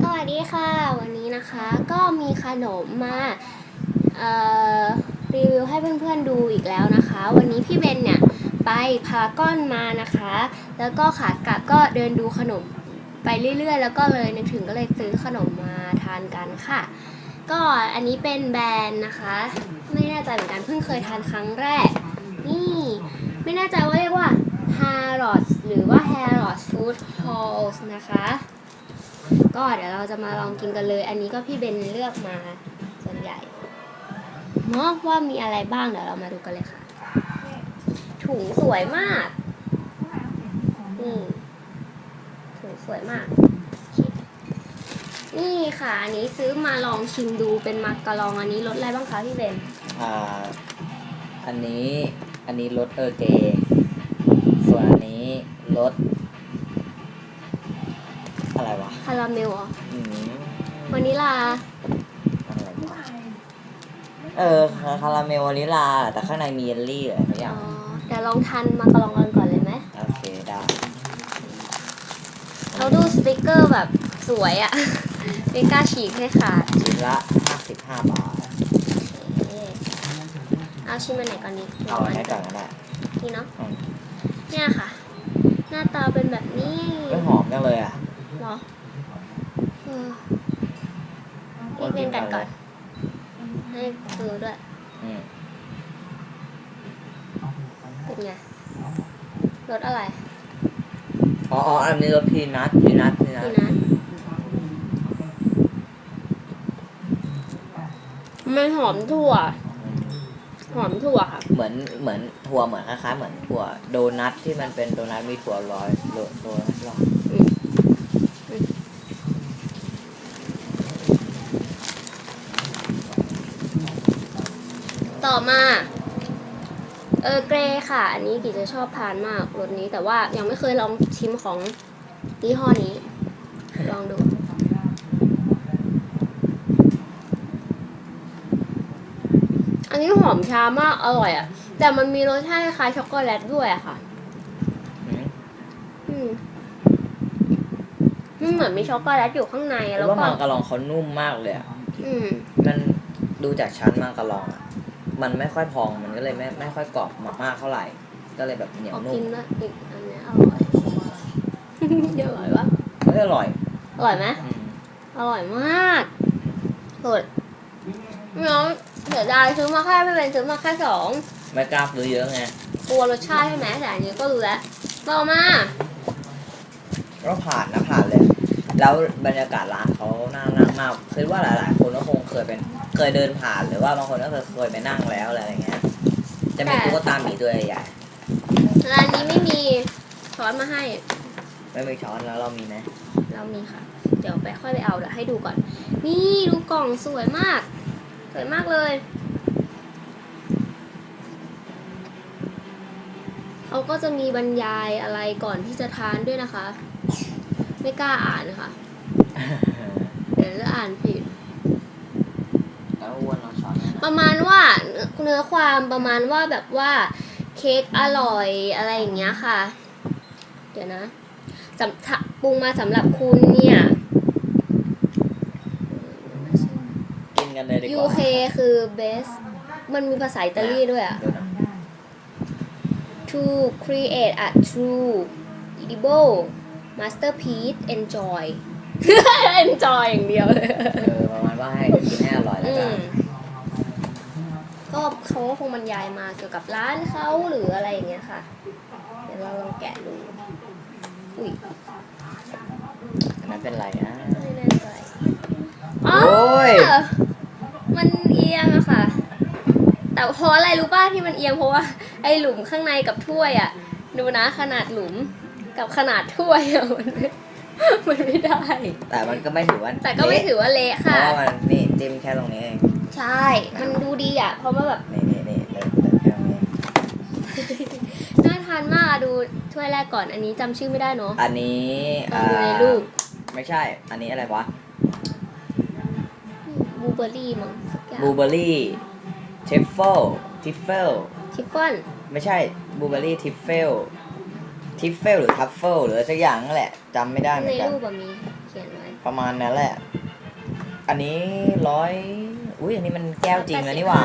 สวัสดีค่ะ วันนี้นะคะก็มีขนมมารีวิวให้เพื่อนๆดูอีกแล้วนะคะ วันนี้พี่เบนเนี่ยไปพารากอนมานะคะ แล้วก็ขากลับก็เดินดูขนมไปเรื่อยๆ แล้วก็เลยนึกถึงก็เลยซื้อขนมมาทานกันค่ะ ก็อันนี้เป็นแบรนด์นะคะ ไม่แน่ใจเหมือนกันเพิ่งเคยทานครั้งแรก นี่ไม่แน่ใจว่าเรียกว่า Harrods หรือว่า Harrods Food Halls นะคะ ก็เดี๋ยวเราจะมาลองกินกันเลย อันนี้ก็พี่เบนเลือกมาส่วนใหญ่เนาะว่ามีอะไรบ้างเดี๋ยวเรามาดูกันเลยค่ะ ถุงสวยมากนี่ถุงสวยมาก นี่ค่ะ อันนี้ซื้อมาลองชิมดูเป็นมักกะลองอันนี้รสอะไรบ้างคะพี่เบนอ่า อันนี้อันนี้รสเออเกส่วนอันนี้รสาราเมลเหรออืมวานิลาอะไรวะเออคาราเมลวานิลา แต่ข้างในมีเยลลี่อะไรทุกออ๋ย่างอเดี๋ยวลองทานมักกะลองกันก่อนเลยไหมโอเคได้เขาดูสติกเกอร์แบบสวยอะ ไม่กล้าฉีกให้ขาดชิ้นละ55บาทเอาชิ้นมาไหนก่อนดีเอาอันนี้ก่อนก็ได้นี่เนาะอืมเนี่ยค่ะ หน้าตาเป็นแบบนี้ไม่หอมจังเลยอะ เหรอ เออพี่เป็นกันก่อน ให้ดูด้วยอืมเป็นไงรสอะไรอ๋ออ๋ออันนี้รสพีนัทพีนัทพีนัทนี่นะมันหอมถั่ว หอมถั่วค่ะ เหมือนเหมือนถั่วเหมือนคล้ายๆเหมือนถั่วโดนัทที่มันเป็นโดนัทมีถั่วลอยโรยโรยลอย ต่อมา เออเกรค่ะ อันนี้กิจจะชอบทานมากรสนี้แต่ว่ายังไม่เคยลองชิมของยี่ห้อนี้ ลองดู อันนี้หอมชามากอร่อยอะ่ะ แต่มันมีรสชาติคล้ายช็อกโกแลตด้วยอะค่ะ อืมอืมมันเหมือนมีช็อกโกแลตอยู่ข้างในแล้แล้ววว่าก็มังกรลองเขานุ่มมากเลยอะ อืม มันดูจากชั้นมังกรลองอะ มันไม่ค่อยพองมันก็เลยไม่ไม่ค่อยกรอบมากๆเท่าไหร่ ก็เลยแบบเหนียวขอนุ่กิมนด้วยอีกอันเนี้ยอร่อยเดี๋ยวอร่อยวะเฮ้ยอร่อยอร่อยไหมอืมอร่อยมากสดน้องเสียดายซื้อมาแค่ไม่เป็นซื้อมาแค่สองไม่กล้าซื้อเยอะไงกลัวรสชาติใช่ไหมแต่อันนี้ก็รู้แล้วต่อมาก็ผ่านนะผ่านเลย แล้วบรรยากาศร้านเขาน่านั่งมากคิดว่าหลาย ๆ คนก็คงเคยเป็นเคยเดินผ่านหรือว่าบางคนก็เคยเคยไปนั่งแล้วอะไรอย่างเงี้ย จะมีตุ๊กตาหมีตัวใหญ่ร้านนี้ไม่มีช้อนมาให้ ๆไม่มีช้อนแล้วเรามีไหมเรามีค่ะ เดี๋ยวไปค่อยไปเอาเดี๋ยวให้ดูก่อน นี่ดูกล่องสวยมาก สวยมากเลย เขาก็จะมีบรรยายอะไรก่อนที่จะทานด้วยนะคะ ไม่กล้าอ่านนะคะเดี๋ยวจะอ่านผิด แล้วอ้วนเราช้อนไหมประมาณว่าเนื้อความประมาณว่าแบบว่าเค้กอร่อยอะไรอย่างเงี้ยค่ะ เดี๋ยวนะสำถ้าปรุงมาสำหรับคุณเนี่ย กินกันเลยดีกว่า UK คือ best มันมีภาษาอิตาลีด้วยอะ เดี๋ยวนะ to create a true edible masterpiece enjoy enjoy อย่างเดียวเลยเออประมาณว่าให้กินให้อร่อยแล้วอืกันมก็เขาก็คงบรรยายมาเกี่ยวกับร้านเขาหรืออะไรอย่างเงี้ยค่ะ เดี๋ยวเราลองแกะดูอุ้ยอันนั้นเป็นไรนะไม่แน่ใจโอ้ยอ๋อมันเอียงอะค่ะ แต่เพราะอะไรรู้ป่ะที่มันเอียงเพราะว่าไอ้หลุมข้างในกับถ้วยอะดูนะขนาดหลุม กับขนาดถ้วยอะมันไม่มันไม่ได้ แต่มันก็ไม่ถือว่าแต่ก็ไม่ถือว่าเละเพค่ะ ราะว่ามันนี่จิ้มแค่ตรงนี้เองใช่ มันดูดีอะเพราะว่าแบบนี่นี่นี่เดินเดินแค่ตรงนี้น่าทานมากอะดูถ้วยแรกก่อนอันนี้จำชื่อไม่ได้เนาะอันนี้ลองดูในรูปไม่ใช่ อันนี้อะไรวะบลูเบอร์รี่มั้งสักอย่างบลูเบอร์รี่ทิฟเฟิลทิฟเฟิลชิฟฟอนไม่ใช่บลูเบอร์รี่ทิฟเฟิล ทิฟเฟิลหรือทัฟเฟิลหรืออะไรสักอย่างนั่นแหละจำไม่ได้เหมืในอนกัน รูปแบบมีขียนไว้ประมาณนั้นแหละ อันนี้ร้อยอุ้ยอันนี้มันแก้วจริงนะนี่หว่า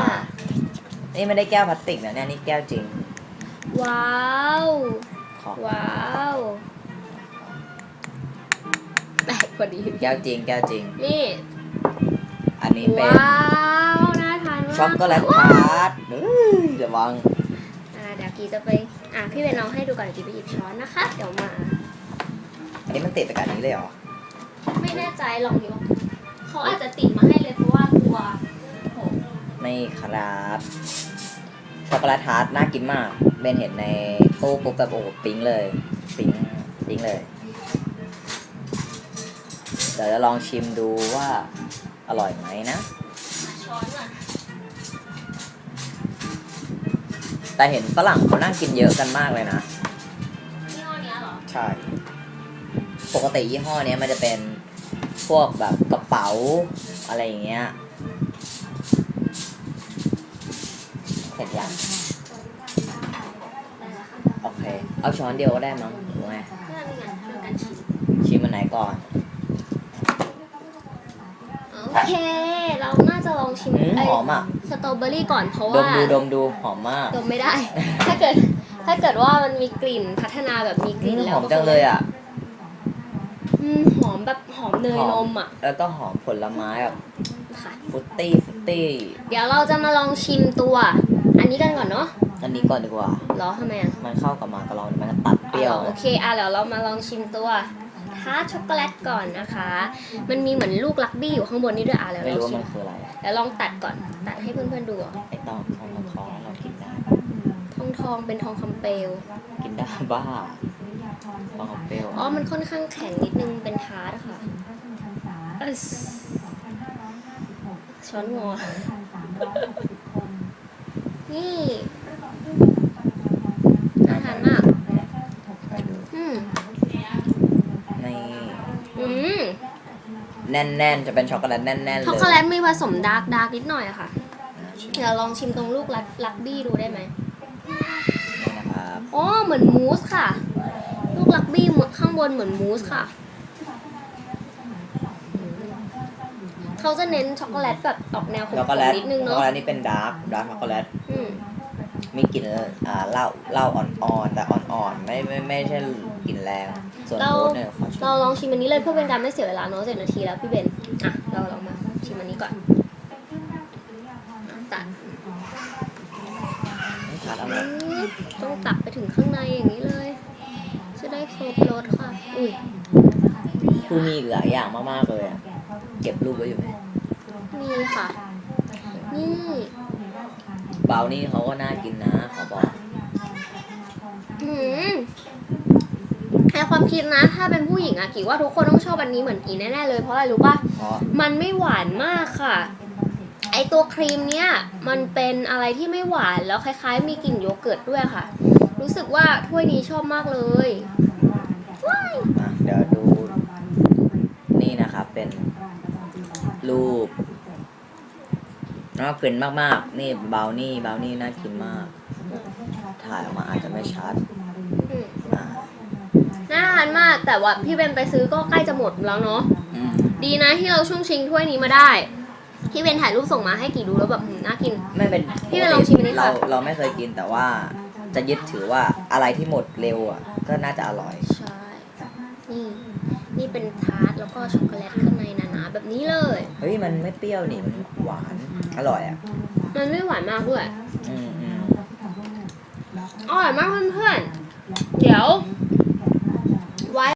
นี่ไม่ได้แก้วพลาสติกนะเนี่ยนี่แก้วจริง ว้าว ขอว้าวแตกพอดี แก้วจริงแก้วจริง นี่ อันนี้เป็นว้าว น่าทานมากช็อกโกแลตทาร์ตเฮ้ยระวังอ่าเดี๋ยวกีจะไป อะพี่เบนลองให้ดูก่อนกีไปหยิบช้อนนะคะ เดี๋ยวมา อันนี้มันติดไปกับอันนี้เลยเหรอ ไม่แน่ใจลองดูเขาอาจจะติดมาให้เลยเพราะว่ากลัวโหไม่ครับช็อกโกแลตทาร์ตน่ากินมาก เบนเห็นในตู้ปุ๊บแบบโอ้โหปิ๊งเลยปิ๊งปิ๊งเลย เดี๋ยวจะลองชิมดูว่าอร่อยไหมนะช้อนอะ แต่เห็นฝรั่งเขานั่งกินเยอะกันมากเลยนะ ยี่ห้อเนี้ยเหรอ ใช่ ปกติยี่ห้อเนี้ยมันจะเป็นพวกแบบกระเป๋าอะไรอย่างเงี้ยเสร็จยังโอเค เอาช้อนเดียวก็ได้มั้งหรือไงเพื่อนนี่ไงเพื่อนกันชิมชิมมันไหนก่อน โอเค เราน่าจะลองชิมอืมไอ้หอมอะ สตรอเบอรี่ก่อนเพราะดว่ามดูดมดูหอมมากดมไม่ได้ ถ้าเกิดถ้าเกิดว่ามันมีกลิ่นพัฒนาแบบมีกอืลิ่นมแล้หวอมจังเลยอะ อืมหอมแบบหอมเนยหนอม มอะแล้วก็หอมผลไม้แบบค่ะ ฟรุตตี้ฟรุตตี้ เดี๋ยวเราจะมาลองชิมตัว อันนี้กันก่อนเนาะอันนี้ก่อนดีกว่า เหรอทำไมอะมันเข้ากับมากระลองมันก็ตัดเปรี้ยว อ๋อโอนะเคอะเดี๋ยวเรามาลองชิมตัวทาร์ตช็อกโกแลตก่อนนะคะ มันมีเหมือนลูกลักบี้อยู่ข้างบนนี้ด้วยอะเดี๋ยวไม่เรารู้ว่าชิมัมนคืออะไรเดี๋ยวลองตัดก่อน ตัดให้เพื่อนๆดูอะไอ้ต้องทองทองเรากินได้ทองทองๆเป็นทองคำเปลว กินได้บ้าทองเปรี้ยวอ๋อ มันค่อนข้างแข็งนิดนึง เป็นทาร์ตอะค่ะเอ้ยช้อนงอ นี่น่าทานมากอืม ใน อืม แน่นๆ จะเป็นช็อกโกแลตแน่นๆ เลยช็อกโกแลตมีผสมดาร์กดาร์กนิดหน่อยอะค่ะ เดี๋ยวลองชิมตรงลูกลักลักบี้ดูได้ไหมนี่นะครับอ๋อเหมือนมูสค่ะ ลูกลักบี้เหมือนข้างบนเหมือนมูสค่ะ เขาจะเน้นช็อกโกแลตแบบออกแนวขมช็อกโกแลตๆนิดนึงช็อกเนาะโกแลตนี่เป็นดาร์กดาร์กช็อกโกแลต อืมมีกลิ่นอ่าเหล้าเหล้าอ่อนๆแต่อ่อนๆไม่ไม่ไม่ใช่กลิ่นแรง ส่วนเราโค้ดเนี่ยขอชิม เราลองชิมอันนี้เลยเพื่อเป็นการไม่เสียเวลาเนาะเจ็ดนาทีแล้วพี่เบนอะเราลองมาชิมอันนี้ก่อนตัดไม่ทานอร่อยอืมต้องตักไปถึงข้างในอย่างนี้เลย จะได้ครบรสค่ะ อุ้ยคือมีอีกหลายอย่างมากๆเลยอะเก็บรูปไว้อยู่ไหมนี่ค่ะ นี่เบลนี่เขาก็น่ากินนะขอบอกหืม ในความคิดนะ ถ้าเป็นผู้หญิงอะกี่ว่าทุกคนต้องชอบอันนี้เหมือนอีแน่ๆเลยเพราะอะไรรู้ป่ะเพราะมันไม่หวานมากค่ะ ไอตัวครีมเนี่ยมันเป็นอะไรที่ไม่หวานแล้วคล้าย ๆ มีกลิ่นโยเกิร์ตด้วยค่ะ รู้สึกว่าถ้วยนี้ชอบมากเลยว้ายอะเดี๋ยวดูนี่นะครับเป็นรูปน่ากินมากๆ นี่เบลนี่เบลนี่น่ากินมาก ถ่ายออกมาอาจจะไม่ชัดอืมอ่า น่าทานมากแต่ว่าพี่เบนไปซื้อก็ใกล้จะหมดแล้วเนาะอืมดีนะที่เราช่วงชิงถ้วยนี้มาได้พี่เบนถ่ายรูปส่งมาให้กี่ดูแล้วแบบหืมน่ากิน ไม่เป็นพี่ไปลองชิมอันนี้เราค่ะเราไม่เคยกินแต่ว่าจะยึดถือว่าอะไรที่หมดเร็วอะก็น่าจะอร่อย ใช่นี่นี่เป็นทาร์ตแล้วก็ช็อกโกแลตข้างในหนาๆแบบนี้เลย เฮ้ยมันไม่เปรี้ยวนี่มันหวานอร่อยอะมันไม่หวานมากด้วยอืมอืมอร่อยมากเพื่อนๆเดี๋ยว